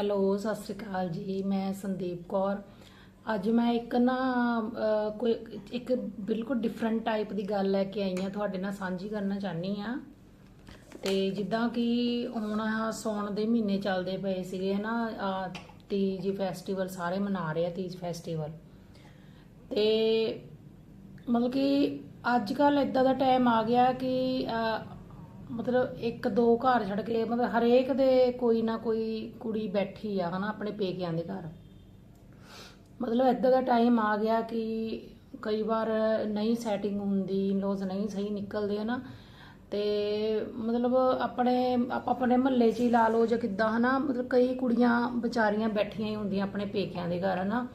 Hello, Sat Sri ਅਕਾਲ ਜੀ, ਮੈਂ ਸੰਦੀਪ ਕੌਰ। ਅੱਜ ਮੈਂ ਇੱਕ ਨਾ ਕੋਈ ਇੱਕ ਬਿਲਕੁਲ ਡਿਫਰੈਂਟ ਟਾਈਪ ਦੀ ਗੱਲ ਲੈ ਕੇ ਆਈ ਹਾਂ, ਤੁਹਾਡੇ ਨਾਲ ਸਾਂਝੀ ਕਰਨਾ ਚਾਹਨੀ ਆ ਤੇ ਜਿੱਦਾਂ ਕਿ ਹੁਣ ਆਹ ਸਾਉਣ ਦੇ ਮਹੀਨੇ ਚੱਲਦੇ ਪਏ ਸੀਗੇ ਨਾ ਤੀਜ ਫੈਸਟੀਵਲ ਸਾਰੇ ਮਨਾ ਰਹੇ ਆ, ਤੀਜ ਫੈਸਟੀਵਲ ਤੇ ਮਤਲਬ ਕਿ ਅੱਜ ਕੱਲ ਇਦਾਂ ਦਾ ਟਾਈਮ ਆ ਗਿਆ ਕਿ ਮਤਲਬ ਇੱਕ ਦੋ ਘਰ ਛੱਡ ਕੇ, ਮਤਲਬ ਹਰੇਕ ਦੇ ਕੋਈ ਨਾ ਕੋਈ ਕੁੜੀ ਬੈਠੀ ਆ, ਹਨਾ, ਆਪਣੇ ਪੇਕਿਆਂ ਦੇ ਘਰ। ਮਤਲਬ ਇਦਾਂ ਦਾ ਟਾਈਮ ਆ ਗਿਆ ਕਿ ਕਈ ਵਾਰ ਨਹੀਂ ਸੈਟਿੰਗ ਹੁੰਦੀ ਲੋਜ਼ ਨਹੀਂ ਸਹੀ ਨਿਕਲਦੇ, ਹਨਾ। ਤੇ ਮਤਲਬ ਆਪਣੇ, ਆਪਾਂ ਆਪਣੇ ਮਹੱਲੇ 'ਚ ਹੀ ਲਾ ਲਓ ਜਾਂ ਕਿੱਦਾਂ, ਹਨਾ, ਮਤਲਬ ਕਈ ਕੁੜੀਆਂ ਵਿਚਾਰੀਆਂ ਬੈਠੀਆਂ ਹੀ ਹੁੰਦੀਆਂ ਆਪਣੇ ਪੇਕਿਆਂ ਦੇ ਘਰ, ਹਨਾ।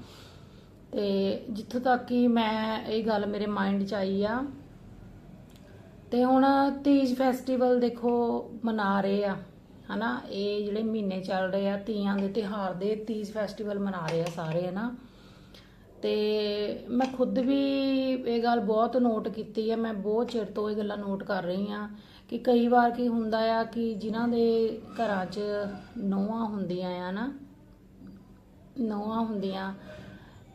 ਤੇ ਜਿੱਥੋਂ ਤੱਕ ਕਿ ਮੈਂ ਇਹ ਗੱਲ ਮੇਰੇ ਮਾਈਂਡ 'ਚ ਆਈ ਆ ਤੇ ਹੁਣ ਤੀਜ ਫੈਸਟੀਵਲ ਦੇਖੋ ਮਨਾ ਰਹੇ ਆ, ਹਨਾ? ਇਹ ਜਿਹੜੇ ਮਹੀਨੇ ਚੱਲ ਰਹੇ ਆ, ਤੀਆਂ ਦੇ ਤਿਹਾਰ ਦੇ ਤੀਜ ਫੈਸਟੀਵਲ ਮਨਾ ਰਹੇ ਆ ਸਾਰੇ, ਹਨਾ? ਤੇ ਮੈਂ ਖੁਦ ਵੀ ਇਹ ਗੱਲ ਬਹੁਤ ਨੋਟ ਕੀਤੀ ਹੈ ਮੈਂ ਬਹੁਤ ਚਿਰ ਤੋਂ ਇਹ ਗੱਲਾਂ ਨੋਟ ਕਰ ਰਹੀ ਆ ਕਿ ਕਈ ਵਾਰ ਕੀ ਹੁੰਦਾ ਆ ਕਿ ਜਿਨ੍ਹਾਂ ਦੇ ਘਰਾਂ 'ਚ ਨੋਹਾਂ ਹੁੰਦੀਆਂ ਆ ਨਾ ਨੋਹਾਂ ਹੁੰਦੀਆਂ,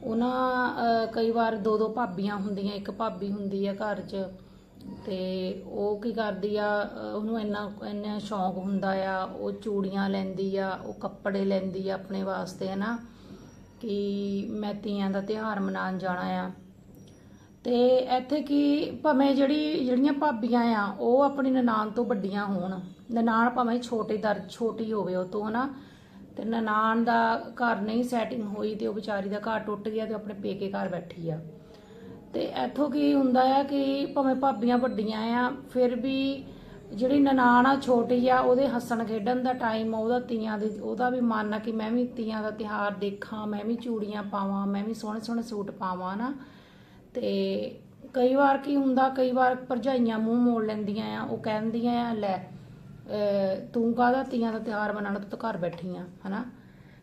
ਉਹਨਾਂ ਕਈ ਵਾਰ ਦੋ ਦੋ ਭਾਬੀਆਂ ਹੁੰਦੀਆਂ, ਇੱਕ ਭਾਬੀ ਹੁੰਦੀ ਆ ਘਰ 'ਚ। ਤੇ ਉਹ ਕੀ ਕਰਦੀ ਆ ਉਹਨੂੰ ਇੰਨਾ ਇੰਨਾ ਸ਼ੌਂਕ ਹੁੰਦਾ ਆ, ਉਹ ਚੂੜੀਆਂ ਲੈਂਦੀ ਆ, ਉਹ ਕੱਪੜੇ ਲੈਂਦੀ ਆ ਆਪਣੇ ਵਾਸਤੇ ਹੈ ਨਾ ਕਿ ਮੈਂ ਤੀਆਂ ਦਾ ਤਿਉਹਾਰ ਮਨਾਉਣ ਜਾਣਾ ਆ। ਤੇ ਇੱਥੇ ਕੀ ਭਾਵੇਂ ਜਿਹੜੀ, ਜਿਹੜੀਆਂ ਭਾਬੀਆਂ ਆ, ਉਹ ਆਪਣੀ ਨਨਾਣ ਤੋਂ ਵੱਡੀਆਂ ਹੋਣ। ਨਨਾਣ ਭਾਵੇਂ ਛੋਟੇ ਦਰ, ਛੋਟੀ ਹੋਵੇ ਉਹ ਤੋਂ, ਹਨਾ? ਤੇ ਨਨਾਣ ਦਾ ਘਰ ਨਹੀਂ ਸੈਟਿੰਗ ਹੋਈ ਤੇ ਉਹ ਵਿਚਾਰੀ ਦਾ ਘਰ ਟੁੱਟ ਗਿਆ ਤੇ ਆਪਣੇ ਪੇਕੇ ਘਰ ਬੈਠੀ ਆ। ਤੇ ਇੱਥੋਂ ਕੀ ਹੁੰਦਾ ਆ ਕਿ ਭਾਵੇਂ ਭਾਬੀਆਂ ਵੱਡੀਆਂ ਆ, ਫਿਰ ਵੀ ਜਿਹੜੀ ਨਨਾਣ ਆ ਛੋਟੀ ਆ, ਉਹਦੇ ਹੱਸਣ ਖੇਡਣ ਦਾ ਟਾਈਮ ਉਹਦਾ ਤੀਆਂ ਦੇ, ਉਹਦਾ ਵੀ ਮਨ ਆ ਕਿ ਮੈਂ ਵੀ ਤੀਆਂ ਦਾ ਤਿਹਾਰ ਦੇਖਾਂ, ਮੈਂ ਵੀ ਚੂੜੀਆਂ ਪਾਵਾਂ, ਮੈਂ ਵੀ ਸੋਹਣੇ ਸੋਹਣੇ ਸੂਟ ਪਾਵਾਂ ਨਾ। ਤੇ ਕਈ ਵਾਰ ਕੀ ਹੁੰਦਾ, ਕਈ ਵਾਰ ਭਰਜਾਈਆਂ ਮੂੰਹ ਮੋੜ ਲੈਂਦੀਆਂ ਆ, ਉਹ ਕਹਿੰਦੀਆਂ ਆ, ਲੈ ਤੂੰ ਕਾਹਦਾ ਤੀਆਂ ਦਾ ਤਿਹਾਰ ਮਨਾਉਣਾ ਤੂੰ ਤਾਂ ਘਰ ਬੈਠੀ ਆ ਹਨਾ?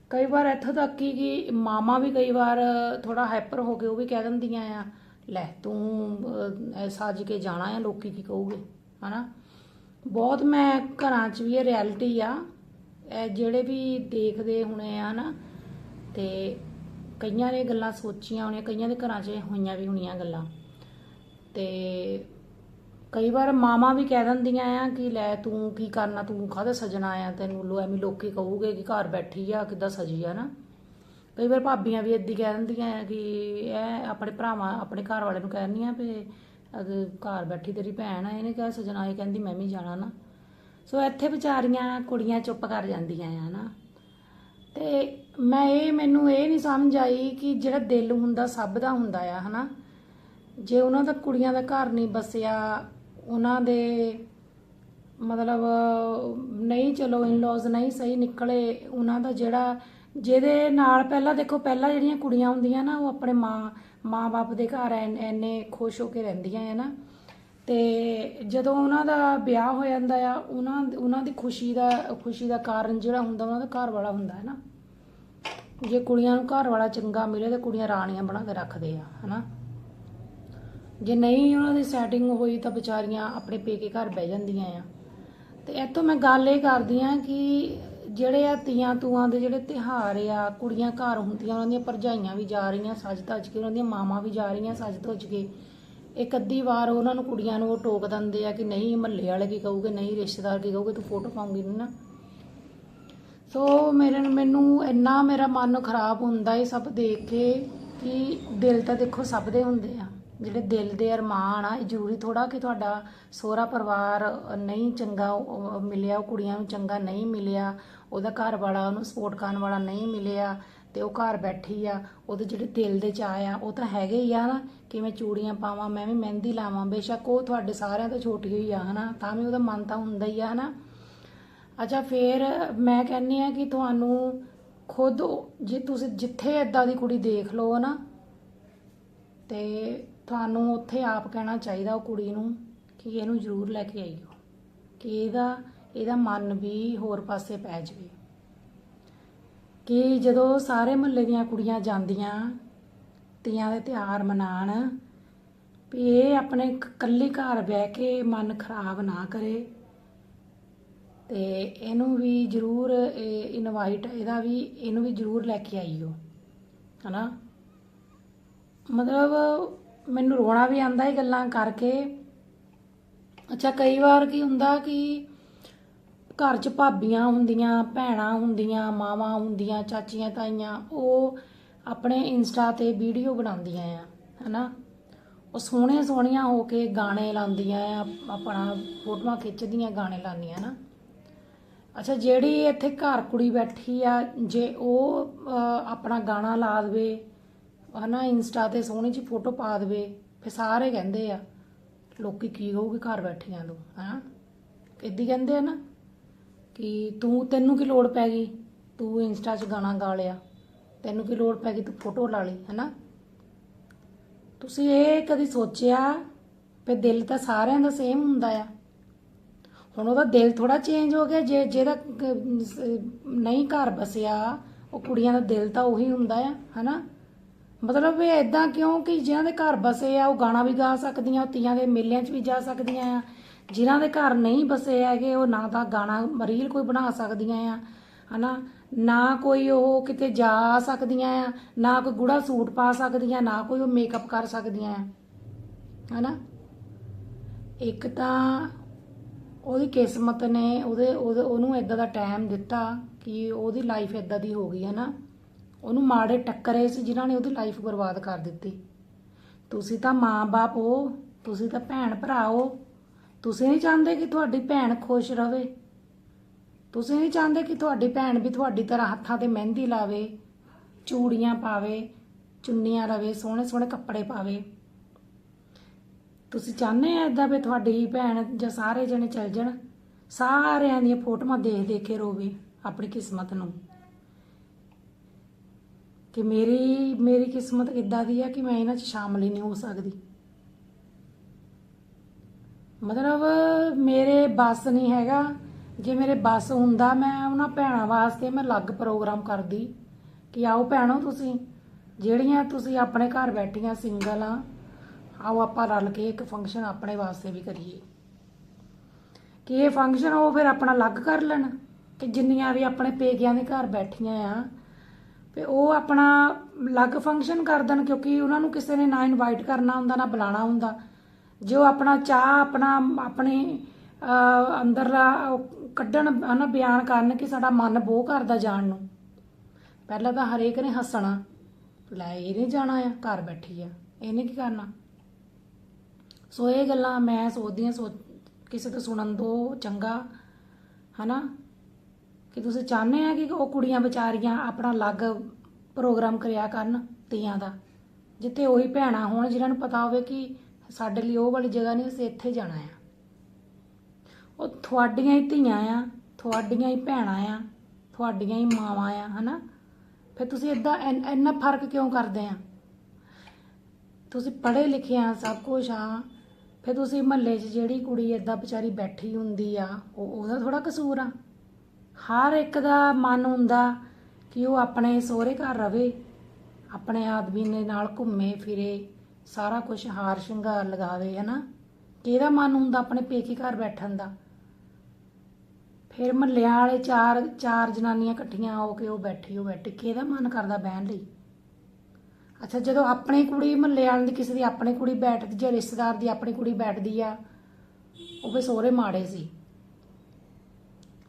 ਕਈ ਵਾਰ ਇੱਥੋਂ ਤੱਕ ਕਿ ਕਿ ਮਾਮਾ ਵੀ ਕਈ ਵਾਰ ਥੋੜਾ ਹਾਈਪਰ ਹੋ ਕੇ ਉਹ ਵੀ ਕਹਿ ਦਿੰਦੀਆਂ ਆ ਲੈ, ਤੂੰ ਸੱਜ ਕੇ ਜਾਣਾ ਆ, ਲੋਕੀ ਕੀ ਕਹੂਗੇ, ਹਨਾ? ਬਹੁਤ ਮੈਂ ਘਰਾਂ 'ਚ ਵੀ ਇਹ ਰਿਐਲਿਟੀ ਆ, ਇਹ ਜਿਹੜੇ ਵੀ ਦੇਖਦੇ ਹੁਣੇ ਆ ਨਾ, ਤੇ ਕਈਆਂ ਨੇ ਗੱਲਾਂ ਸੋਚੀਆਂ ਹੋਣੀਆਂ, ਕਈਆਂ ਦੇ ਘਰਾਂ 'ਚ ਹੋਈਆਂ ਵੀ ਹੋਣੀਆਂ ਗੱਲਾਂ। ਤੇ ਕਈ ਵਾਰ ਮਾਮਾ ਵੀ ਕਹਿ ਦਿੰਦੀਆਂ ਆ ਕਿ ਲੈ, ਤੂੰ ਕੀ ਕਰਨਾ, ਤੂੰ ਕਾਹਦਾ ਸਜਣਾ ਆ? ਤੈਨੂੰ ਲੋ, ਐਵੇਂ ਲੋਕੀ ਕਹੂਗੇ ਕਿ ਘਰ ਬੈਠੀ ਆ, ਕਿੱਦਾਂ ਸਜੀ ਆ ਨਾ? ਕਈ ਵਾਰ ਭਾਬੀਆਂ ਵੀ ਏਦੀ ਕਹਿ ਦਿੰਦੀਆਂ ਕਿ ਇਹ ਆਪਣੇ ਭਰਾਵਾਂ, ਆਪਣੇ ਘਰ ਵਾਲੇ ਨੂੰ ਕਹਿੰਦੀਆਂ ਵੀ ਅਗਰ ਘਰ ਬੈਠੀ ਤੇਰੀ ਭੈਣ ਆ, ਇਹਨੇ ਕਿਹਾ ਸਜਣਾ, ਇਹ ਕਹਿੰਦੀ ਮੈਂ ਵੀ ਜਾਣਾ ਨਾ। ਸੋ ਇੱਥੇ ਵਿਚਾਰੀਆਂ ਕੁੜੀਆਂ ਚੁੱਪ ਕਰ ਜਾਂਦੀਆਂ ਆ ਨਾ। ਤੇ ਮੈਂ ਇਹ, ਮੈਨੂੰ ਇਹ ਨਹੀਂ ਸਮਝ ਆਈ ਕਿ ਜਿਹੜਾ ਦਿਲ ਹੁੰਦਾ ਸਭ ਦਾ ਹੁੰਦਾ ਆ, ਹਨਾ। ਜੇ ਉਹਨਾਂ ਦਾ ਕੁੜੀਆਂ ਦਾ ਘਰ ਨਹੀਂ ਬਸਿਆ, ਉਹਨਾਂ ਦੇ ਮਤਲਬ ਨਹੀਂ ਚਲੋ ਇਨ-ਲॉज ਨਹੀਂ ਸਹੀ ਨਿਕਲੇ, ਉਹਨਾਂ ਦਾ ਜਿਹੜਾ ਜਿਹਦੇ ਨਾਲ ਪਹਿਲਾਂ ਦੇਖੋ, ਪਹਿਲਾਂ ਜਿਹੜੀਆਂ ਕੁੜੀਆਂ ਹੁੰਦੀਆਂ ਨਾ, ਉਹ ਆਪਣੇ ਮਾਂ, ਮਾਂ-ਬਾਪ ਦੇ ਘਰ ਐਨ- ਐਨੇ ਖੁਸ਼ ਹੋ ਕੇ ਰਹਿੰਦੀਆਂ ਹੈ ਨਾ। ਤੇ ਜਦੋਂ ਉਹਨਾਂ ਦਾ ਵਿਆਹ ਹੋ ਜਾਂਦਾ ਆ, ਉਹਨਾਂ ਉਹਨਾਂ ਦੀ ਖੁਸ਼ੀ ਦਾ ਖੁਸ਼ੀ ਦਾ ਕਾਰਨ ਜਿਹੜਾ ਹੁੰਦਾ, ਉਹਨਾਂ ਦਾ ਘਰ ਵਾਲਾ ਹੁੰਦਾ ਹੈ ਨਾ। ਜੇ ਕੁੜੀਆਂ ਨੂੰ ਘਰ ਵਾਲਾ ਚੰਗਾ ਮਿਲੇ, ਤੇ ਕੁੜੀਆਂ ਰਾਣੀਆਂ ਬਣਾ ਕੇ ਰੱਖਦੇ ਆ, ਹਨਾ। ਜੇ ਨਹੀਂ ਉਹਨਾਂ ਦੀ ਸੈਟਿੰਗ ਹੋਈ, ਤਾਂ ਵਿਚਾਰੀਆਂ ਆਪਣੇ ਪੇਕੇ ਘਰ ਬਹਿ ਜਾਂਦੀਆਂ ਆ। ਤੇ ਇੱਥੋਂ ਮੈਂ ਗੱਲ ਇਹ ਕਰਦੀ ਆ ਕਿ ਜਿਹੜੇ ਆ ਤੀਆਂ ਤੂਆਂ ਦੇ ਜਿਹੜੇ ਤਿਹਾਰ ਆ, ਕੁੜੀਆਂ ਘਰ ਹੁੰਦੀਆਂ, ਉਹਨਾਂ ਦੀਆਂ ਭਰਜਾਈਆਂ ਵੀ ਜਾ ਰਹੀਆਂ ਸੱਜ ਧੱਜ ਕੇ, ਉਹਨਾਂ ਦੀਆਂ ਮਾਵਾਂ ਵੀ ਜਾ ਰਹੀਆਂ ਸੱਜ ਧੱਜ ਕੇ। ਇੱਕ ਅੱਧੀ ਵਾਰ ਉਹਨਾਂ ਨੂੰ ਕੁੜੀਆਂ ਨੂੰ ਉਹ ਟੋਕ ਦਿੰਦੇ ਆ ਕਿ ਨਹੀਂ ਮਹੱਲੇ ਵਾਲੇ ਕੀ ਕਹੂਗੇ, ਨਹੀਂ ਰਿਸ਼ਤੇਦਾਰ ਕੀ ਕਹੂਗੇ, ਤੂੰ ਫੋਟੋ ਪਾਉਂਗੀ ਨਹੀਂ ਨਾ। ਸੋ ਮੇਰੇ ਮੈਨੂੰ ਇੰਨਾ ਮੇਰਾ ਮਨ ਖਰਾਬ ਹੁੰਦਾ ਇਹ ਸਭ ਦੇਖ ਕੇ ਕਿ ਦਿਲ ਤਾਂ ਦੇਖੋ ਸਭ ਦੇ ਹੁੰਦੇ ਆ। ਜਿਹੜੇ ਦਿਲ ਦੇ ਅਰਮਾਨ ਆ, ਇਹ ਜ਼ਰੂਰੀ ਥੋੜਾ ਕਿ ਤੁਹਾਡਾ ਸੋਹਰਾ ਪਰਿਵਾਰ ਨਹੀਂ ਚੰਗਾ ਮਿਲਿਆ, ਉਹ ਕੁੜੀਆਂ ਨੂੰ ਚੰਗਾ ਨਹੀਂ ਮਿਲਿਆ, ਉਹਦਾ ਘਰ ਵਾਲਾ ਉਹਨੂੰ ਸਪੋਰਟ ਕਰਨ ਵਾਲਾ ਨਹੀਂ ਮਿਲਿਆ ਤੇ ਉਹ ਘਰ ਬੈਠੀ ਆ, ਉਹਦੇ ਜਿਹੜੇ ਦਿਲ ਦੇ ਚਾਅ ਆ, ਉਹ ਤਾਂ ਹੈਗੇ ਹੀ ਆ ਨਾ ਕਿ ਮੈਂ ਚੂੜੀਆਂ ਪਾਵਾਂ, ਮੈਂ ਵੀ ਮਹਿੰਦੀ ਲਾਵਾਂ, ਬੇਸ਼ੱਕ ਉਹ ਤੁਹਾਡੇ ਸਾਰਿਆਂ ਤੋਂ ਛੋਟੀ ਹੋਈ ਆ, ਹਨਾ? ਤਾਂ ਵੀ ਉਹਦਾ ਮਨ ਤਾਂ ਹੁੰਦਾ ਹੀ ਆ, ਹਨਾ? ਅੱਛਾ, ਫੇਰ ਮੈਂ ਕਹਿੰਨੀ ਆ ਕਿ ਤੁਹਾਨੂੰ ਖੁਦ ਜੇ ਤੁਸੀਂ ਜਿੱਥੇ ਏਦਾਂ ਦੀ ਕੁੜੀ ਦੇਖ ਲਓ ਨਾ ਤੇ ਤੁਹਾਨੂੰ ਉੱਥੇ ਆਪ ਕਹਿਣਾ ਚਾਹੀਦਾ ਉਹ ਕੁੜੀ ਨੂੰ ਕਿ ਇਹਨੂੰ ਜ਼ਰੂਰ ਲੈ ਕੇ ਆਈਓ, ਕਿ ਇਹਦਾ ਇਹਦਾ ਮਨ ਵੀ ਹੋਰ ਪਾਸੇ ਪੈ ਜਾਵੇ। ਕਿ ਜਦੋਂ ਸਾਰੇ ਮਹੱਲੇ ਦੀਆਂ ਕੁੜੀਆਂ ਜਾਂਦੀਆਂ ਤੀਆਂ ਦੇ ਤਿਉਹਾਰ ਮਨਾਣ ਵੀ ਇਹ ਆਪਣੇ ਇਕੱਲੀ ਘਰ ਬਹਿ ਕੇ ਮਨ ਖਰਾਬ ਨਾ ਕਰੇ, ਤੇ ਇਹਨੂੰ ਵੀ ਜਰੂਰ ਇਨਵਾਈਟ ਇਹਦਾ ਵੀ, ਇਹਨੂੰ ਵੀ ਜਰੂਰ ਲੈ ਕੇ ਆਈਓ, ਹਨਾ? ਮਤਲਬ ਮੈਨੂੰ ਰੋਣਾ ਵੀ ਆਂਦਾ ਇਹ ਗੱਲਾਂ ਕਰਕੇ। ਅੱਛਾ, ਕਈ ਵਾਰ ਕੀ ਹੁੰਦਾ ਕਿ ਘਰ 'ਚ ਭਾਬੀਆਂ ਹੁੰਦੀਆਂ, ਭੈਣਾਂ ਹੁੰਦੀਆਂ, ਮਾਵਾਂ ਹੁੰਦੀਆਂ, ਚਾਚੀਆਂ, ਤਾਈਆਂ, ਉਹ ਆਪਣੇ ਇੰਸਟਾ ਤੇ ਵੀਡੀਓ ਬਣਾਉਂਦੀਆਂ ਆ, ਹਨਾ? ਉਹ ਸੋਹਣੇ ਸੋਹਣੀਆਂ ਹੋ ਕੇ ਗਾਣੇ ਲਾਉਂਦੀਆਂ ਆ, ਆਪਣਾ ਫੋਟੋਆਂ ਖਿੱਚਦੀਆਂ, ਗਾਣੇ ਲਾਉਂਦੀਆਂ ਨਾ। ਅੱਛਾ, ਜਿਹੜੀ ਇੱਥੇ ਘਰ ਕੁੜੀ ਬੈਠੀ ਆ, ਜੇ ਉਹ ਆਪਣਾ ਗਾਣਾ ਲਾ ਦੇਵੇ ਹਨਾ ਇੰਸਟਾ ਤੇ ਸੋਹਣੀ ਜਿਹੀ ਫੋਟੋ ਪਾ ਦੇਵੇ, ਫਿਰ ਸਾਰੇ ਕਹਿੰਦੇ ਆ, ਲੋਕੀ ਕੀ ਕਹੂਗੇ, ਘਰ ਬੈਠੀਆਂ ਨੂੰ ਹਾਂ? ਇਦਾਂ ਕਹਿੰਦੇ ਆ ਨਾ, ਕਿ ਤੂੰ, ਤੈਨੂੰ ਕੀ ਲੋੜ ਪੈ ਗਈ? ਤੂੰ ਇੰਸਟਾ 'ਚ ਗਾਣਾ ਗਾ ਲਿਆ। ਤੈਨੂੰ ਕੀ ਲੋੜ ਪੈ ਗਈ? ਤੂੰ ਫੋਟੋ ਲਾ ਲਈ, ਹਨਾ? ਤੁਸੀਂ ਇਹ ਕਦੀ ਸੋਚਿਆ ਵੀ ਦਿਲ ਤਾਂ ਸਾਰਿਆਂ ਦਾ ਸੇਮ ਹੁੰਦਾ ਆ? ਹੁਣ ਉਹਦਾ ਦਿਲ ਥੋੜਾ ਚੇਂਜ ਹੋ ਗਿਆ, ਜੇ, ਜਿਹਦਾ ਨਹੀਂ ਘਰ ਬਸਿਆ, ਉਹ ਕੁੜੀਆਂ ਦਾ ਦਿਲ ਤਾਂ ਉਹੀ ਹੁੰਦਾ ਆ, ਹਨਾ? ਮਤਲਬ ਇਹ ਇਦਾਂ ਕਿਉਂ ਕਿ ਜਿਨ੍ਹਾਂ ਦੇ ਘਰ ਬਸੇ ਆ, ਉਹ ਗਾਣਾ ਵੀ ਗਾ ਸਕਦੀਆਂ, ਉਹ ਤੀਆਂ ਦੇ ਮੇਲਿਆਂ 'ਚ ਵੀ ਜਾ ਸਕਦੀਆਂ ਆ। ਜਿਨ੍ਹਾਂ ਦੇ ਘਰ ਨਹੀਂ ਬਸੇ ਹੈਗੇ, ਉਹ ਨਾ ਤਾਂ ਗਾਣਾ, ਰੀਲ ਕੋਈ ਬਣਾ ਸਕਦੀਆਂ ਆ, ਹਨਾ? ਨਾ ਕੋਈ ਉਹ ਕਿਤੇ ਜਾ ਸਕਦੀਆਂ ਆ, ਨਾ ਕੋਈ ਗੂੜਾ ਸੂਟ ਪਾ ਸਕਦੀਆਂ, ਨਾ ਕੋਈ ਉਹ ਮੇਕਅਪ ਕਰ ਸਕਦੀਆਂ ਆ, ਹਨਾ? ਇੱਕ ਤਾਂ ਉਹਦੀ ਕਿਸਮਤ ਨੇ, ਉਹਦੇ ਉਹਦੇ, ਉਹਨੂੰ ਇਦਾਂ ਦਾ ਟਾਈਮ ਦਿੱਤਾ ਕਿ ਉਹਦੀ ਲਾਈਫ ਇਦਾਂ ਦੀ ਹੋ ਗਈ ਹੈ ਨਾ ਉਹਨੂੰ ਮਾੜੇ ਟੱਕਰੇ ਸੀ ਜਿਨ੍ਹਾਂ ਨੇ ਉਹਦੀ ਲਾਈਫ ਬਰਬਾਦ ਕਰ ਦਿੱਤੀ। ਤੁਸੀਂ ਤਾਂ ਮਾਂ-ਬਾਪ ਹੋ, ਤੁਸੀਂ ਤਾਂ ਭੈਣ ਭਰਾ ਹੋ। ਤੁਸੀਂ ਨਹੀਂ ਚਾਹੁੰਦੇ ਕਿ ਤੁਹਾਡੀ ਭੈਣ ਖੁਸ਼ ਰਹੇ ਤੁਸੀਂ ਨਹੀਂ ਚਾਹੁੰਦੇ ਕਿ ਤੁਹਾਡੀ ਭੈਣ ਵੀ ਤੁਹਾਡੀ ਤਰ੍ਹਾਂ ਹੱਥਾਂ ਤੇ ਮਹਿੰਦੀ ਲਾਵੇ, ਚੂੜੀਆਂ ਪਾਵੇ, ਚੁੰਨੀਆਂ ਲਵੇ ਸੋਹਣੇ ਸੋਹਣੇ ਕੱਪੜੇ ਪਾਵੇ। ਤੁਸੀਂ ਚਾਹੁੰਦੇ ਆ ਏਦਾਂ ਵੀ ਤੁਹਾਡੀ ਭੈਣ ਜਾਂ ਸਾਰੇ ਜਣੇ ਚੱਲ ਜਾਣ, ਸਾਰਿਆਂ ਦੀਆਂ ਫੋਟੋਆਂ ਦੇਖ ਦੇਖ ਕੇ ਰੋਵੇ ਆਪਣੀ ਕਿਸਮਤ ਨੂੰ। ਕਿ ਮੇਰੀ ਮੇਰੀ ਕਿਸਮਤ ਕਿੱਦਾਂ ਦੀ ਆ ਕਿ ਮੈਂ ਇਹਨਾਂ 'ਚ ਸ਼ਾਮਲ ਹੀ ਨਹੀਂ ਹੋ ਸਕਦੀ। ਮਤਲਬ ਮੇਰੇ ਬੱਸ ਨਹੀਂ ਹੈਗਾ। ਜੇ ਮੇਰੇ ਬੱਸ ਹੁੰਦਾ, ਮੈਂ ਉਹਨਾਂ ਭੈਣਾਂ ਵਾਸਤੇ ਮੈਂ ਅਲੱਗ ਪ੍ਰੋਗਰਾਮ ਕਰਦੀ ਕਿ ਆਓ ਭੈਣੋ ਤੁਸੀਂ, ਜਿਹੜੀਆਂ ਤੁਸੀਂ ਆਪਣੇ ਘਰ ਬੈਠੀਆਂ ਸਿੰਗਲ ਆ, ਆਓ ਆਪਾਂ ਰਲ ਕੇ ਇੱਕ ਫੰਕਸ਼ਨ ਆਪਣੇ ਵਾਸਤੇ ਵੀ ਕਰੀਏ। ਕਿ ਇਹ ਫੰਕਸ਼ਨ ਉਹ ਫਿਰ ਆਪਣਾ ਅਲੱਗ ਕਰ ਲੈਣ ਕਿ ਜਿੰਨੀਆਂ ਵੀ ਆਪਣੇ ਪੇਕਿਆਂ ਦੇ ਘਰ ਬੈਠੀਆਂ ਆ ਤੇ ਉਹ ਆਪਣਾ ਅਲੱਗ ਫੰਕਸ਼ਨ ਕਰ ਦੇਣ ਕਿਉਂਕਿ ਉਹਨਾਂ ਨੂੰ ਕਿਸੇ ਨੇ ਨਾ ਇਨਵਾਈਟ ਕਰਨਾ ਹੁੰਦਾ, ਨਾ ਬੁਲਾਣਾ ਹੁੰਦਾ। ਜੋ ਆਪਣਾ ਚਾਹ ਆਪਣਾ, ਆਪਣੇ ਅੰਦਰਲਾ ਉਹ ਕੱਢਣ, ਹਨਾ, ਬਿਆਨ ਕਰਨ ਕਿ ਸਾਡਾ ਮਨ ਬਹੁ ਕਰਦਾ ਜਾਣ ਨੂੰ। ਪਹਿਲਾਂ ਤਾਂ ਹਰੇਕ ਨੇ ਹੱਸਣਾ। ਲੈ ਇਹਨੇ ਜਾਣਾ ਆ, ਘਰ ਬੈਠੀ ਆ। ਇਹਨੇ ਕੀ ਕਰਨਾ। ਸੋ ਇਹ ਗੱਲਾਂ ਮੈਂ ਸੋਚਦੀ ਹਾਂ, ਸੋਚ, ਕਿਸੇ ਤੋਂ ਸੁਣਨ ਤੋਂ ਚੰਗਾ, ਹਨਾ। ਕਿ ਤੁਸੀਂ ਚਾਹੁੰਦੇ ਆ ਕਿ ਉਹ ਕੁੜੀਆਂ ਵਿਚਾਰੀਆਂ ਆਪਣਾ ਅਲੱਗ ਪ੍ਰੋਗਰਾਮ ਕਰਿਆ ਕਰਨ ਤੀਆਂ ਦਾ, ਜਿੱਥੇ ਉਹੀ ਭੈਣਾਂ ਹੋਣ ਜਿਨ੍ਹਾਂ ਨੂੰ ਪਤਾ ਹੋਵੇ ਕਿ ਸਾਡੇ ਲਈ ਉਹ ਵਾਲੀ ਜਗ੍ਹਾ ਨਹੀਂ, ਅਸੀਂ ਇੱਥੇ ਜਾਣਾ ਆ। ਉਹ ਤੁਹਾਡੀਆਂ ਹੀ ਧੀਆਂ ਆ, ਤੁਹਾਡੀਆਂ ਹੀ ਭੈਣਾਂ ਆ, ਤੁਹਾਡੀਆਂ ਹੀ ਮਾਵਾਂ ਆ, ਹਨਾ? ਫਿਰ ਤੁਸੀਂ ਇਦਾਂ ਇੰਨਾ ਫ਼ਰਕ ਕਿਉਂ ਕਰਦੇ ਆ? ਤੁਸੀਂ ਪੜ੍ਹੇ ਲਿਖੇ ਆ, ਸਭ ਕੁਝ ਆ, ਫਿਰ ਤੁਸੀਂ ਮਹੱਲੇ 'ਚ ਜਿਹੜੀ ਕੁੜੀ ਏਦਾਂ ਵਿਚਾਰੀ ਬੈਠੀ ਹੁੰਦੀ ਆ, ਉਹ ਉਹਦਾ ਥੋੜਾ ਕਸੂਰ ਆ। ਹਰ ਇੱਕ ਦਾ ਮਨ ਹੁੰਦਾ ਕਿ ਉਹ ਆਪਣੇ ਸਹੁਰੇ ਘਰ ਰਵੇ, ਆਪਣੇ ਆਦਮੀ ਦੇ ਨਾਲ ਘੁੰਮੇ ਫਿਰੇ, ਸਾਰਾ ਕੁਝ ਹਾਰ ਸ਼ਿੰਗਾਰ ਲਗਾਵੇ, ਹਨਾ? ਕਿਹਦਾ ਮਨ ਹੁੰਦਾ ਆਪਣੇ ਪੇਕੇ ਘਰ ਬੈਠਣ ਦਾ? ਫਿਰ ਮਹੱਲਿਆਂ ਵਾਲੇ ਚਾਰ ਚਾਰ ਜਨਾਨੀਆਂ ਇਕੱਠੀਆਂ ਹੋ ਕੇ ਉਹ ਬੈਠੀ ਉਹ ਬੈਠੀ। ਕਿਹਦਾ ਮਨ ਕਰਦਾ ਬਹਿਣ ਲਈ? ਅੱਛਾ, ਜਦੋਂ ਆਪਣੀ ਕੁੜੀ ਮਹੱਲੇ ਵਾਲਿਆਂ ਦੀ ਕਿਸੇ ਦੀ ਆਪਣੀ ਕੁੜੀ ਬੈਠਦੀ ਜਾਂ ਰਿਸ਼ਤੇਦਾਰ ਦੀ ਆਪਣੀ ਕੁੜੀ ਬੈਠਦੀ ਆ, ਉਹ ਵੀ ਸੋਹਰੇ ਮਾੜੇ ਸੀ।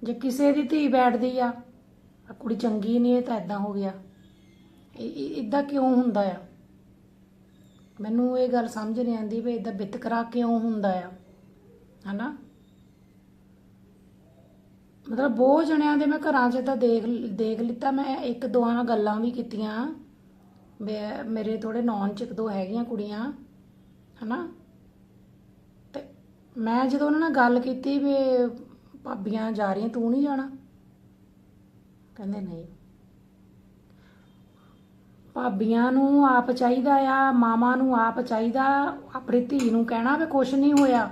ਜੇ ਕਿਸੇ ਦੀ ਧੀ ਬੈਠਦੀ ਆ ਆ ਕੁੜੀ ਚੰਗੀ ਨਹੀਂ ਇਹ ਤਾਂ ਇਦਾਂ ਹੋ ਗਿਆ। ਇਦਾਂ ਕਿਉਂ ਹੁੰਦਾ ਆ? ਮੈਨੂੰ ਇਹ ਗੱਲ ਸਮਝ ਨਹੀਂ ਆਉਂਦੀ ਵੀ ਇਦਾਂ ਵਿਤਕਰਾ ਕਿਉਂ ਹੁੰਦਾ ਆ? ਹਨਾ? ਮਤਲਬ ਬਹੁਤ ਜਣਿਆਂ ਦੇ ਮੈਂ ਘਰਾਂ 'ਚ ਤਾਂ ਦੇਖ ਦੇਖ ਲਿੱਤਾ, ਮੈਂ ਇੱਕ ਦੋਆਂ ਨਾਲ ਗੱਲਾਂ ਵੀ ਕੀਤੀਆਂ। ਮੈਂ- ਮੇਰੇ ਥੋੜੇ ਨੌਨ ਚ ਇੱਕ ਦੋ ਹੈਗੀਆਂ ਕੁੜੀਆਂ, ਹਨਾ? ਤੇ ਮੈਂ ਜਦੋਂ ਉਹਨਾਂ ਨਾਲ ਗੱਲ ਕੀਤੀ ਵੀ ਭਾਬੀਆਂ ਜਾ ਰਹੀਆਂ, ਤੂੰ ਨਹੀਂ ਜਾਣਾ? ਕਹਿੰਦੇ ਨਹੀਂ। ਭਾਬੀਆਂ ਨੂੰ ਆਪ ਚਾਹੀਦਾ ਆ ਮਾਮਾ ਨੂੰ ਆਪ ਚਾਹੀਦਾ, ਆਪਣੀ ਧੀ ਨੂੰ ਕਹਿਣਾ ਵੀ ਕੁਛ ਨਹੀਂ ਹੋਇਆ।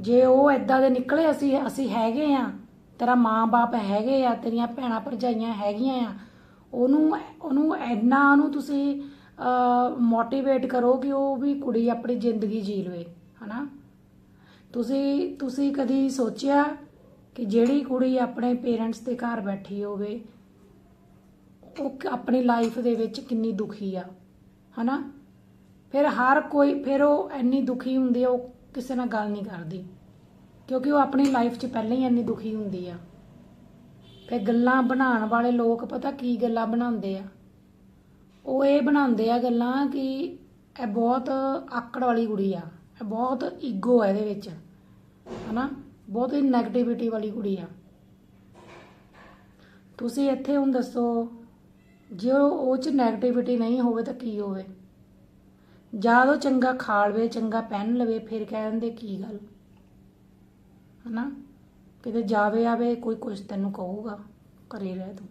ਜੇ ਉਹ ਐਦਾਂ ਦੇ ਨਿਕਲੇ, ਅਸੀਂ ਅਸੀਂ ਹੈਗੇ ਆ, ਤੇਰਾ ਮਾਂ-ਬਾਪ ਹੈਗੇ ਆ, ਤੇਰੀਆਂ ਭੈਣਾਂ ਭਰਜਾਈਆਂ ਹੈਗੀਆਂ ਆ, ਉਹਨੂੰ ਉਹਨੂੰ ਇੰਨਾ ਉਹਨੂੰ ਤੁਸੀਂ ਮੋਟੀਵੇਟ ਕਰੋ ਕਿ ਉਹ ਵੀ ਕੁੜੀ ਆਪਣੀ ਜ਼ਿੰਦਗੀ ਜੀ ਲਵੇ, ਹਨਾ? ਤੁਸੀਂ ਤੁਸੀਂ ਕਦੀ ਸੋਚਿਆ ਕਿ ਜਿਹੜੀ ਕੁੜੀ ਆਪਣੇ ਪੇਰੈਂਟਸ ਦੇ ਘਰ ਬੈਠੀ ਹੋਵੇ, ਉਹ ਆਪਣੀ ਲਾਈਫ ਦੇ ਵਿੱਚ ਕਿੰਨੀ ਦੁਖੀ ਆ, ਹਨਾ? ਫਿਰ ਹਰ ਕੋਈ, ਫਿਰ ਉਹ ਇੰਨੀ ਦੁਖੀ ਹੁੰਦੀ ਆ, ਉਹ ਕਿਸੇ ਨਾਲ ਗੱਲ ਨਹੀਂ ਕਰਦੀ, ਕਿਉਂਕਿ ਉਹ ਆਪਣੀ ਲਾਈਫ 'ਚ ਪਹਿਲਾਂ ਹੀ ਇੰਨੀ ਦੁਖੀ ਹੁੰਦੀ ਆ। ਫਿਰ ਗੱਲਾਂ ਬਣਾਉਣ ਵਾਲੇ ਲੋਕ ਪਤਾ ਕੀ ਗੱਲਾਂ ਬਣਾਉਂਦੇ ਆ? ਉਹ ਇਹ ਬਣਾਉਂਦੇ ਆ ਗੱਲਾਂ ਕਿ ਇਹ ਬਹੁਤ ਆਕੜ ਵਾਲੀ ਕੁੜੀ ਆ, ਇਹ ਬਹੁਤ ਈਗੋ ਹੈ ਇਹਦੇ ਵਿੱਚ, ਹਨਾ? ਬਹੁਤ ਹੀ ਨੈਗੇਟਿਵਿਟੀ ਵਾਲੀ ਕੁੜੀ ਆ। ਤੁਸੀਂ ਇੱਥੇ ਹੁਣ ਦੱਸੋ, ਜੇ ਉਹ ਚ ਨੈਗੇਟਿਵਿਟੀ ਨਹੀਂ ਹੋਵੇ ਤਾਂ ਕੀ ਹੋਵੇ? ਜਾਂ ਉਹ ਚੰਗਾ ਖਾ ਲਵੇ, ਚੰਗਾ ਪਹਿਨ ਲਵੇ, ਫਿਰ ਕਹਿ ਦਿੰਦੇ ਕੀ ਗੱਲ? ਹਨਾ? ਕਿਤੇ ਜਾਵੇ ਆਵੇ, ਕੋਈ ਕੁਛ ਤੈਨੂੰ ਕਹੂਗਾ, ਘਰੇ ਰਹਿ ਤੂੰ।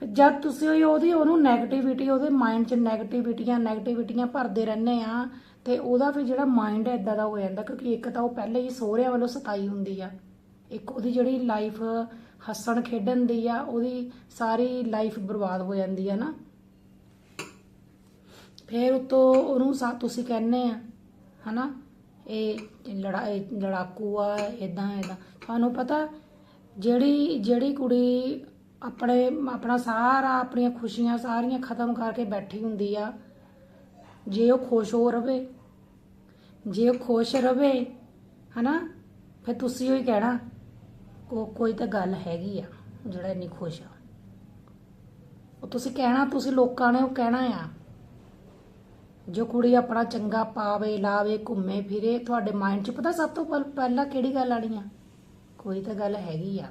ਫਿਰ ਜਦ ਤੁਸੀਂ ਉਹਦੀ, ਉਹਨੂੰ 네ਗੇਟਿਵਿਟੀ ਉਹਦੇ ਮਾਈਂਡ 'ਚ 네ਗੇਟਿਵਿਟੀਆਂ ਨੈਗੇਟਿਵਿਟੀਆਂ ਭਰਦੇ ਰਹਿੰਦੇ ਆ ਤੇ ਉਹਦਾ ਫਿਰ ਜਿਹੜਾ ਮਾਈਂਡ ਹੈ ਇਦਾਂ ਦਾ ਹੋ ਜਾਂਦਾ, ਕਿਉਂਕਿ ਇੱਕ ਤਾਂ ਉਹ ਪਹਿਲੇ ਹੀ ਸਹੁਰਿਆਂ ਵੱਲੋਂ ਸਤਾਈ ਹੁੰਦੀ ਆ। ਇੱਕ ਉਹਦੀ ਜਿਹੜੀ ਲਾਈਫ ਹੱਸਣ ਖੇਡਣ ਦੀ ਆ, ਉਹਦੀ ਸਾਰੀ ਲਾਈਫ ਬਰਬਾਦ ਹੋ ਜਾਂਦੀ ਆ ਨਾ। ਫਿਰ ਉਤੋਂ ਉਹਨੂੰ ਸਾ, ਤੁਸੀਂ ਕਹਿੰਦੇ ਆ, ਹਨਾ, ਇਹ ਲੜਾ, ਇਹ ਲੜਾਕੂ ਆ ਇਦਾਂ ਇਦਾਂ ਤੁਹਾਨੂੰ ਪਤਾ, ਜਿਹੜੀ ਜਿਹੜੀ ਕੁੜੀ ਆਪਣੇ, ਆਪਣਾ ਸਾਰਾ, ਆਪਣੀਆਂ ਖੁਸ਼ੀਆਂ ਸਾਰੀਆਂ ਖਤਮ ਕਰਕੇ ਬੈਠੀ ਹੁੰਦੀ ਆ ਜੇ ਉਹ ਖੁਸ਼ ਹੋ ਰਵੇ, ਜੇ ਉਹ ਖੁਸ਼ ਰਵੇ, ਹਨਾ? ਫਿਰ ਤੁਸੀਂ ਉਹ ਹੀ ਕਹਿਣਾ ਉਹ ਕੋਈ ਤਾਂ ਗੱਲ ਹੈਗੀ ਆ, ਜਿਹੜਾ ਇੰਨੀ ਖੁਸ਼ ਆ। ਉਹ ਤੁਸੀਂ ਕਹਿਣਾ, ਤੁਸੀਂ ਲੋਕਾਂ ਨੇ ਉਹ ਕਹਿਣਾ ਆ। ਜੋ ਕੁੜੀ ਆਪਣਾ ਚੰਗਾ ਪਾਵੇ, ਲਾਵੇ, ਘੁੰਮੇ, ਫਿਰੇ, ਤੁਹਾਡੇ ਮਾਈਂਡ 'ਚ ਪਤਾ ਸਭ ਤੋਂ ਪਹਿ- ਪਹਿਲਾਂ ਕਿਹੜੀ ਗੱਲ ਆਣੀ ਆ? ਕੋਈ ਤਾਂ ਗੱਲ ਹੈਗੀ ਆ।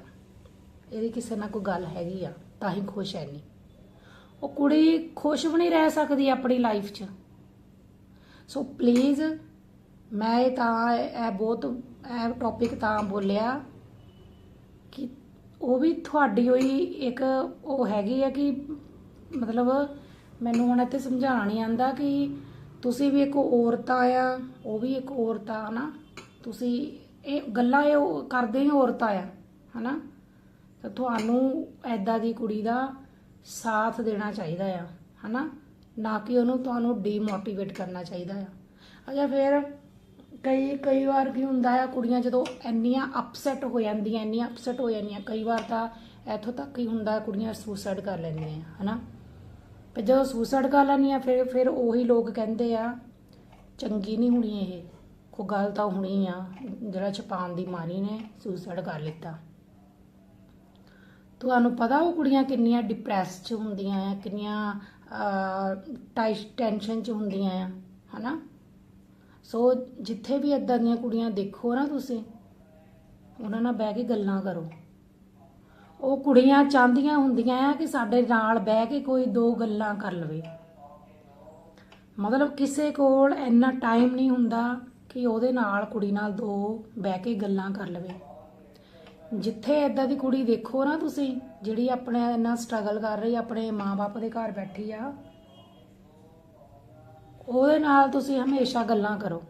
ਇਹਦੀ ਕਿਸੇ ਨਾਲ ਕੋਈ ਗੱਲ ਹੈਗੀ ਆ, ਤਾਂ ਹੀ ਖੁਸ਼ ਹੈ ਨਹੀਂ ਉਹ ਕੁੜੀ ਖੁਸ਼ ਵੀ ਨਹੀਂ ਰਹਿ ਸਕਦੀ ਆਪਣੀ ਲਾਈਫ 'ਚ। ਸੋ ਪਲੀਜ਼ ਮੈਂ ਇਹ ਤਾਂ ਇਹ ਬਹੁਤ, ਇਹ ਟੌਪਿਕ ਤਾਂ ਬੋਲਿਆ ਕਿ ਉਹ ਵੀ ਤੁਹਾਡੀ ਹੋਈ ਇੱਕ ਉਹ ਹੈਗੀ ਆ ਕਿ ਮਤਲਬ ਮੈਨੂੰ ਹੁਣ ਇੱਥੇ ਸਮਝਾਉਣਾ ਨਹੀਂ ਆਂਦਾ ਕਿ ਤੁਸੀਂ ਵੀ ਇੱਕ ਔਰਤ ਆ ਉਹ ਵੀ ਇੱਕ ਔਰਤ ਆ, ਹਨਾ? ਤੁਸੀਂ ਇਹ ਗੱਲਾਂ ਇਹ ਕਰਦੇ ਹੀ ਔਰਤਾਂ ਆ ਹਨਾ? ਤਾਂ ਤੁਹਾਨੂੰ ਐਦਾਂ ਦੀ ਕੁੜੀ ਦਾ ਸਾਥ ਦੇਣਾ ਚਾਹੀਦਾ ਆ, ਹਨਾ? ਨਾ ਕਿ ਉਹਨੂੰ ਤੁਹਾਨੂੰ ਡੀਮੋਟੀਵੇਟ ਕਰਨਾ ਚਾਹੀਦਾ ਆ। ਅੱਛਾ, ਫਿਰ ਕਈ ਕਈ ਵਾਰ ਕੀ ਹੁੰਦਾ ਆ, ਕੁੜੀਆਂ ਜਦੋਂ ਇੰਨੀਆਂ ਅਪਸੈਟ ਹੋ ਜਾਂਦੀਆਂ, ਇੰਨੀਆਂ ਅਪਸੈਟ ਹੋ ਜਾਂਦੀਆਂ, ਕਈ ਵਾਰ ਤਾਂ ਇੱਥੋਂ ਤੱਕ ਹੀ ਹੁੰਦਾ ਕੁੜੀਆਂ ਸੁਸਾਈਡ ਕਰ ਲੈਂਦੀਆਂ, ਹਨਾ? ਤੇ ਜਦੋਂ ਸੁਸਾਈਡ ਕਰ ਲੈਂਦੀਆਂ, ਫਿਰ ਫਿਰ ਉਹੀ ਲੋਕ ਕਹਿੰਦੇ ਆ, ਚੰਗੀ ਨਹੀਂ ਹੋਣੀ ਇਹ ਕੋ ਗੱਲ ਤਾਂ ਹੋਣੀ ਆ, ਜਿਹੜਾ ਛਪਾਨ ਦੀ ਮਾਰੀ ਨੇ ਸੁਸਾਈਡ ਕਰ ਲਿੱਤਾ। ਤੁਹਾਨੂੰ ਪਤਾ ਉਹ ਕੁੜੀਆਂ ਕਿੰਨੀਆਂ ਡਿਪਰੈਸ ਚ ਹੁੰਦੀਆਂ ਆ, ਕਿੰਨੀਆਂ ਟਾਈਸ ਟੈਨਸ਼ਨ ਚ ਹੁੰਦੀਆਂ ਆ, ਹਨਾ? ਸੋ ਜਿੱਥੇ ਵੀ ਇਦਾਂ ਦੀਆਂ ਕੁੜੀਆਂ ਦੇਖੋ ਨਾ ਤੁਸੀਂ, ਉਹਨਾਂ ਨਾਲ ਬਹਿ ਕੇ ਗੱਲਾਂ ਕਰੋ। ਉਹ ਕੁੜੀਆਂ ਚਾਹੁੰਦੀਆਂ ਹੁੰਦੀਆਂ ਆ ਕਿ ਸਾਡੇ ਨਾਲ ਬਹਿ ਕੇ ਕੋਈ ਦੋ ਗੱਲਾਂ ਕਰ ਲਵੇ। ਮਤਲਬ ਕਿਸੇ ਕੋਲ ਇੰਨਾ ਟਾਈਮ ਨਹੀਂ ਹੁੰਦਾ ਕਿ ਉਹਦੇ ਨਾਲ ਕੁੜੀ ਨਾਲ ਦੋ ਬਹਿ ਕੇ ਗੱਲਾਂ ਕਰ ਲਵੇ। ਜਿੱਥੇ ਐਦਾਂ ਦੀ ਕੁੜੀ ਦੇਖੋ ਨਾ ਤੁਸੀਂ, ਜਿਹੜੀ ਆਪਣੇ ਇੰਨਾ ਸਟਰਗਲ ਕਰ ਰਹੀ, ਆਪਣੇ ਮਾਪੇ ਦੇ ਘਰ ਬੈਠੀ ਆ, ਉਹਦੇ ਨਾਲ ਤੁਸੀਂ ਹਮੇਸ਼ਾ ਗੱਲਾਂ ਕਰੋ।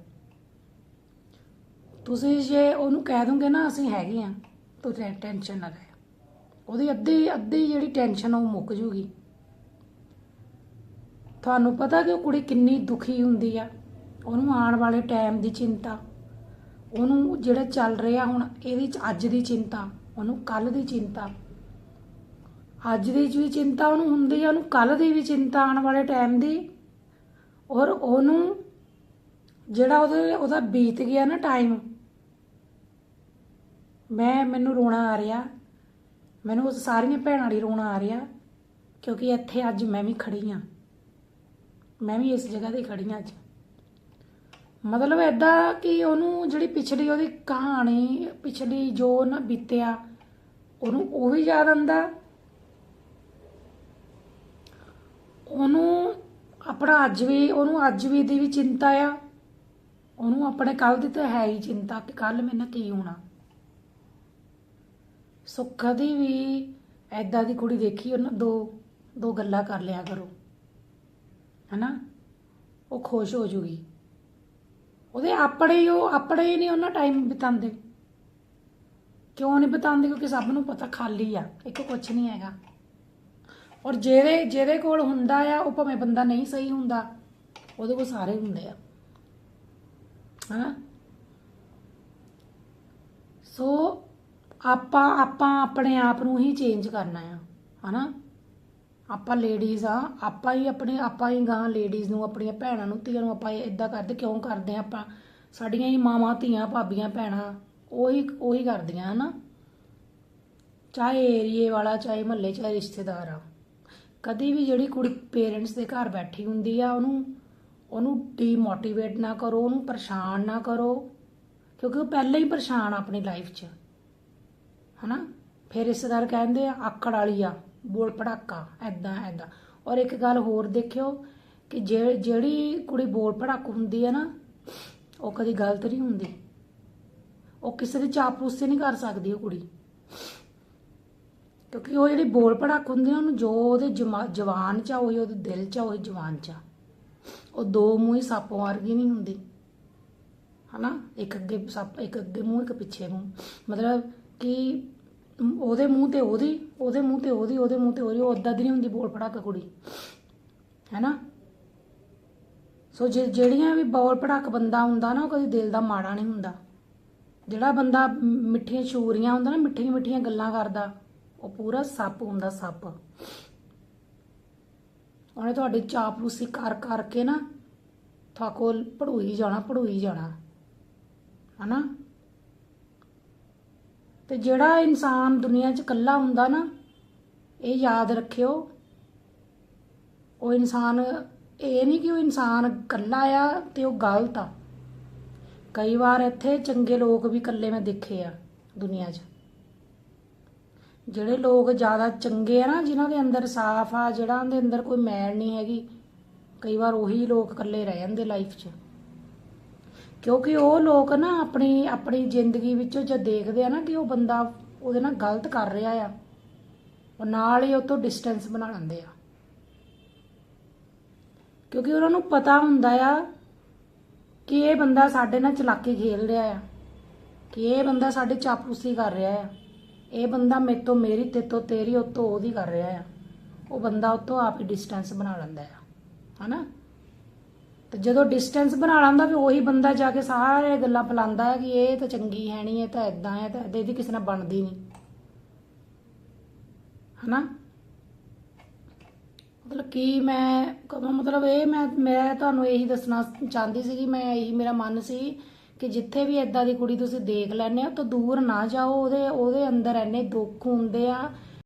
ਤੁਸੀਂ ਜੇ ਉਹਨੂੰ ਕਹਿ ਦੋਗੇ ਨਾ, ਅਸੀਂ ਹੈਗੇ ਆ, ਤੂੰ ਟੈਨਸ਼ਨ ਨਾ ਲੈ। ਉਹਦੀ ਅੱਧੀ ਅੱਧੀ ਜਿਹੜੀ ਟੈਨਸ਼ਨ ਉਹ ਮੁੱਕ ਜੂਗੀ। ਤੁਹਾਨੂੰ ਪਤਾ ਕਿ ਉਹ ਕੁੜੀ ਕਿੰਨੀ ਦੁਖੀ ਹੁੰਦੀ ਆ, ਉਹਨੂੰ ਆਉਣ ਵਾਲੇ ਟਾਈਮ ਦੀ ਚਿੰਤਾ। ਉਹਨੂੰ ਜਿਹੜਾ ਚੱਲ ਰਿਹਾ ਹੁਣ, ਇਹਦੀ ਚ ਅੱਜ ਦੀ ਚਿੰਤਾ, ਉਹਨੂੰ ਕੱਲ ਦੀ ਚਿੰਤਾ। ਅੱਜ ਦੀ ਵੀ ਚਿੰਤਾ ਉਹਨੂੰ ਹੁੰਦੀ ਆ, ਉਹਨੂੰ ਕੱਲ ਦੀ ਵੀ ਚਿੰਤਾ ਆਉਣ ਵਾਲੇ ਟਾਈਮ ਦੀ। ਔਰ ਉਹਨੂੰ ਜਿਹੜਾ ਉਹਦੇ, ਉਹਦਾ ਬੀਤ ਗਿਆ ਨਾ ਟਾਈਮ ਮੈਂ, ਮੈਨੂੰ ਰੋਣਾ ਆ ਰਿਹਾ। ਮੈਨੂੰ ਉਸ ਸਾਰੀਆਂ ਭੈਣਾਂ ਲਈ ਰੋਣਾ ਆ ਰਿਹਾ, ਕਿਉਂਕਿ ਇੱਥੇ ਅੱਜ ਮੈਂ ਵੀ ਖੜੀ ਆ ਮੈਂ ਵੀ ਇਸ ਜਗ੍ਹਾ ਤੇ ਖੜੀ ਆ ਅੱਜ। ਮਤਲਬ ਐਦਾਂ ਕਿ ਉਹਨੂੰ ਜਿਹੜੀ ਪਿਛਲੀ ਉਹਦੀ ਕਹਾਣੀ, ਪਿਛਲੀ ਜੋ ਨਾ ਬੀਤਿਆ, ਉਹਨੂੰ ਉਹ ਵੀ ਯਾਦ ਆਂਦਾ ਉਹਨੂੰ ਆਪਣਾ ਅੱਜ ਵੀ, ਉਹਨੂੰ ਅੱਜ ਵੀ ਦੀ ਵੀ ਚਿੰਤਾ ਆ। ਉਹਨੂੰ ਆਪਣੇ ਕੱਲ ਦੀ ਤਾਂ ਹੈ ਹੀ ਚਿੰਤਾ ਕਿ ਕੱਲ ਮੇਰੇ ਕੀ ਹੋਣਾ। ਸੋ ਕਦੀ ਵੀ ਐਦਾਂ ਦੀ ਕੁੜੀ ਦੇਖੀ, ਉਹਨਾਂ ਦੋ ਦੋ ਗੱਲਾਂ ਕਰ ਲਿਆ ਕਰੋ। ਹਨਾ? ਉਹ ਖੁਸ਼ ਹੋ ਜੂਗੀ। ਉਹਦੇ ਆਪਣੇ ਹੀ ਉਹ, ਆਪਣੇ ਹੀ ਨਹੀਂ ਉਹਨਾਂ ਟਾਈਮ ਬਿਤਾਉਂਦੇ। ਕਿਉਂ ਨਹੀਂ ਬਿਤਾਉਂਦੇ? ਕਿਉਂਕਿ ਸਭ ਨੂੰ ਪਤਾ ਖਾਲੀ ਆ, ਇੱਕ ਕੁਝ ਨਹੀਂ ਹੈਗਾ। ਔਰ ਜਿਹਦੇ ਜਿਹਦੇ ਕੋਲ ਹੁੰਦਾ ਆ, ਉਹ ਭਾਵੇਂ ਬੰਦਾ ਨਹੀਂ ਸਹੀ ਹੁੰਦਾ, ਉਹਦੇ ਕੋਲ ਸਾਰੇ ਹੁੰਦੇ ਆ। ਹਾਂ ਸੋ ਆਪਾਂ ਆਪਾਂ ਆਪਣੇ ਆਪ ਨੂੰ ਹੀ ਚੇਂਜ ਕਰਨਾ ਆ। ਹਨਾ? ਆਪਾਂ ਲੇਡੀਜ਼ ਆ, ਆਪਾਂ ਹੀ ਆਪਣੇ, ਆਪਾਂ ਹੀ ਗਾਂ ਲੇਡੀਜ਼ ਨੂੰ, ਆਪਣੀਆਂ ਭੈਣਾਂ ਨੂੰ, ਧੀਆਂ ਨੂੰ ਆਪਾਂ ਇਦਾਂ ਕਰਦੇ, ਕਿਉਂ ਕਰਦੇ ਆ ਆਪਾਂ? ਸਾਡੀਆਂ ਹੀ ਮਾਵਾਂ, ਧੀਆਂ, ਭਾਬੀਆਂ, ਭੈਣਾਂ, ਉਹੀ ਉਹੀ ਕਰਦੀਆਂ, ਹਨਾ? ਚਾਹੇ ਏਰੀਏ ਵਾਲਾ, ਚਾਹੇ ਮਹੱਲੇ, ਚਾਹੇ ਰਿਸ਼ਤੇਦਾਰ ਆ। ਕਦੀ ਵੀ ਜਿਹੜੀ ਕੁੜੀ ਪੇਰੈਂਟਸ ਦੇ ਘਰ ਬੈਠੀ ਹੁੰਦੀ ਆ, ਉਹਨੂੰ ਉਹਨੂੰ ਡੀਮੋਟੀਵੇਟ ਨਾ ਕਰੋ, ਉਹਨੂੰ ਪਰੇਸ਼ਾਨ ਨਾ ਕਰੋ, ਕਿਉਂਕਿ ਉਹ ਪਹਿਲਾਂ ਹੀ ਪਰੇਸ਼ਾਨ ਆ ਆਪਣੀ ਲਾਈਫ 'ਚ, ਹਨਾ? ਫਿਰ ਰਿਸ਼ਤੇਦਾਰ ਕਹਿੰਦੇ ਆ, ਆਕੜ ਵਾਲੀ ਆ। ਬੋਲ ਪੜਾਕਾ ਐਦਾਂ ਐਦਾਂ ਔਰ ਇੱਕ ਗੱਲ ਹੋਰ ਦੇਖਿਓ ਕਿ ਜੇ- ਜਿਹੜੀ ਕੁੜੀ ਬੋਲ ਪੜਾਕ ਹੁੰਦੀ ਹੈ ਨਾ, ਉਹ ਕਦੀ ਗਲਤ ਨਹੀਂ ਹੁੰਦੀ। ਉਹ ਕਿਸੇ ਦੀ ਚਾਪਲੂਸੀ ਨਹੀਂ ਕਰ ਸਕਦੀ ਉਹ ਕੁੜੀ। ਕਿਉਂਕਿ ਉਹ ਜਿਹੜੀ ਬੋਲ ਪੜਾਕ ਹੁੰਦੀ ਆ, ਉਹਨੂੰ ਜੋ ਉਹਦੇ ਜਮਾ- ਜਵਾਨ ਚ ਆ, ਉਹੀ ਉਹਦੇ ਦਿਲ ਚ ਆ, ਉਹੀ ਜਵਾਨ ਚ ਆ। ਉਹ ਦੋ ਮੂੰਹ ਹੀ ਸੱਪ ਵਰਗੀ ਨਹੀਂ ਹੁੰਦੀ। ਹਨਾ? ਇੱਕ ਅੱਗੇ ਸੱਪ, ਇੱਕ ਅੱਗੇ ਮੂੰਹ, ਇੱਕ ਪਿੱਛੇ ਮੂੰਹ। ਮਤਲਬ ਕਿ ਉਹਦੇ ਮੂੰਹ ਤੇ ਉਹਦੀ, ਉਹਦੇ ਮੂੰਹ ਤੇ ਉਹਦੀ, ਉਹਦੇ ਮੂੰਹ ਤੇ ਉਹਦੀ, ਉਹ ਓਦਾਂ ਦੀ ਨਹੀਂ ਹੁੰਦੀ ਬੋਲ ਪੜਾਕ ਕੁੜੀ। ਹੈਨਾ? ਸੋ ਜੇ ਜਿਹੜੀਆਂ ਵੀ ਬੋਲ ਪੜਾਕ ਬੰਦਾ ਹੁੰਦਾ ਨਾ, ਉਹ ਕਦੀ ਦਿਲ ਦਾ ਮਾੜਾ ਨਹੀਂ ਹੁੰਦਾ। ਜਿਹੜਾ ਬੰਦਾ ਮਿੱਠੀਆਂ ਛੂਰੀਆਂ ਹੁੰਦਾ ਨਾ, ਮਿੱਠੀਆਂ ਮਿੱਠੀਆਂ ਗੱਲਾਂ ਕਰਦਾ, ਉਹ ਪੂਰਾ ਸੱਪ ਹੁੰਦਾ ਸੱਪ। ਉਹਨੇ ਤੁਹਾਡੀ ਚਾਪਲੂਸੀ ਕਰ ਕਰਕੇ ਨਾ, ਤੁਹਾਕੋ ਪੜੂਈ ਜਾਣਾ ਪੜੂਈ ਜਾਣਾ। ਹਨਾ? ਤੇ ਜਿਹੜਾ ਇਨਸਾਨ ਦੁਨੀਆ 'ਚ ਇਕੱਲਾ ਹੁੰਦਾ ਨਾ, ਇਹ ਯਾਦ ਰੱਖਿਓ, ਉਹ ਇਨਸਾਨ, ਇਹ ਨਹੀਂ ਕਿ ਉਹ ਇਨਸਾਨ ਇਕੱਲਾ ਆ ਤੇ ਉਹ ਗਲਤ ਆ। ਕਈ ਵਾਰ ਇੱਥੇ ਚੰਗੇ ਲੋਕ ਵੀ ਇਕੱਲੇ ਮੈਂ ਦੇਖੇ ਆ ਦੁਨੀਆ 'ਚ। ਜਿਹੜੇ ਲੋਕ ਜ਼ਿਆਦਾ ਚੰਗੇ ਆ ਨਾ, ਜਿਨ੍ਹਾਂ ਦੇ ਅੰਦਰ ਸਾਫ਼ ਆ, ਜਿਹੜਾ ਦੇ ਅੰਦਰ ਕੋਈ ਮੈਲ ਨਹੀਂ ਹੈਗੀ, ਕਈ ਵਾਰ ਉਹੀ ਲੋਕ ਇਕੱਲੇ ਰਹਿ ਜਾਂਦੇ ਲਾਈਫ 'ਚ। ਕਿਉਂਕਿ ਉਹ ਲੋਕ ਨਾ ਆਪਣੀ ਆਪਣੀ ਜ਼ਿੰਦਗੀ ਵਿੱਚੋਂ ਜਦ ਦੇਖਦੇ ਆ ਨਾ ਕਿ ਉਹ ਬੰਦਾ ਉਹਦੇ ਨਾਲ ਗਲਤ ਕਰ ਰਿਹਾ ਆ, ਉਹ ਨਾਲ ਹੀ ਉਹ ਤੋਂ ਡਿਸਟੈਂਸ ਬਣਾ ਲੈਂਦੇ ਆ। ਕਿਉਂਕਿ ਉਹਨਾਂ ਨੂੰ ਪਤਾ ਹੁੰਦਾ ਆ ਕਿ ਇਹ ਬੰਦਾ ਸਾਡੇ ਨਾਲ ਚਲਾਕੀ ਖੇਲ ਰਿਹਾ ਆ, ਕਿ ਇਹ ਬੰਦਾ ਸਾਡੇ ਚਾਪੂਸੀ ਕਰ ਰਿਹਾ ਆ, ਇਹ ਬੰਦਾ ਮੇਰੇ ਤੋਂ ਮੇਰੀ ਤੇ ਤੋਂ ਤੇਰੀ, ਉਹ ਤੋਂ ਉਹਦੀ ਕਰ ਰਿਹਾ ਆ। ਉਹ ਬੰਦਾ ਉਹ ਤੋਂ ਆਪ ਹੀ ਡਿਸਟੈਂਸ ਬਣਾ ਲੈਂਦਾ ਆ, ਹਨਾ? ਤੇ ਜਦੋਂ ਡਿਸਟੈਂਸ ਬਣਾ ਲੈਂਦਾ ਫਿਰ ਉਹੀ ਬੰਦਾ ਜਾ ਕੇ ਸਾਰੇ ਗੱਲਾਂ ਫਲਾਉਂਦਾ ਹੈ ਕਿ ਇਹ ਤਾਂ ਚੰਗੀ ਹੈ ਨਹੀਂ, ਇਹ ਤਾਂ ਇਦਾਂ ਹੈ ਤਾਂ ਇਹਦੀ ਕਿਸੇ ਨਾਲ ਬਣਦੀ ਨਹੀਂ। ਹਨਾ? ਮਤਲਬ ਕੀ ਮੈਂ ਕਹਾਂ ਮਤਲਬ ਇਹ ਮੈਂ ਮੈਂ ਤੁਹਾਨੂੰ ਇਹੀ ਦੱਸਣਾ ਚਾਹੁੰਦੀ ਸੀ ਕਿ ਮੈਂ ਇਹੀ ਮੇਰਾ ਮਨ ਸੀ ਕਿ ਜਿੱਥੇ ਵੀ ਇਦਾਂ ਦੀ ਕੁੜੀ ਤੁਸੀਂ ਦੇਖ ਲੈਣੇ ਹੋ ਤਾਂ ਦੂਰ ਨਾ ਜਾਓ, ਉਹਦੇ ਉਹਦੇ ਅੰਦਰ ਐਨੇ ਦੁੱਖ ਹੁੰਦੇ ਆ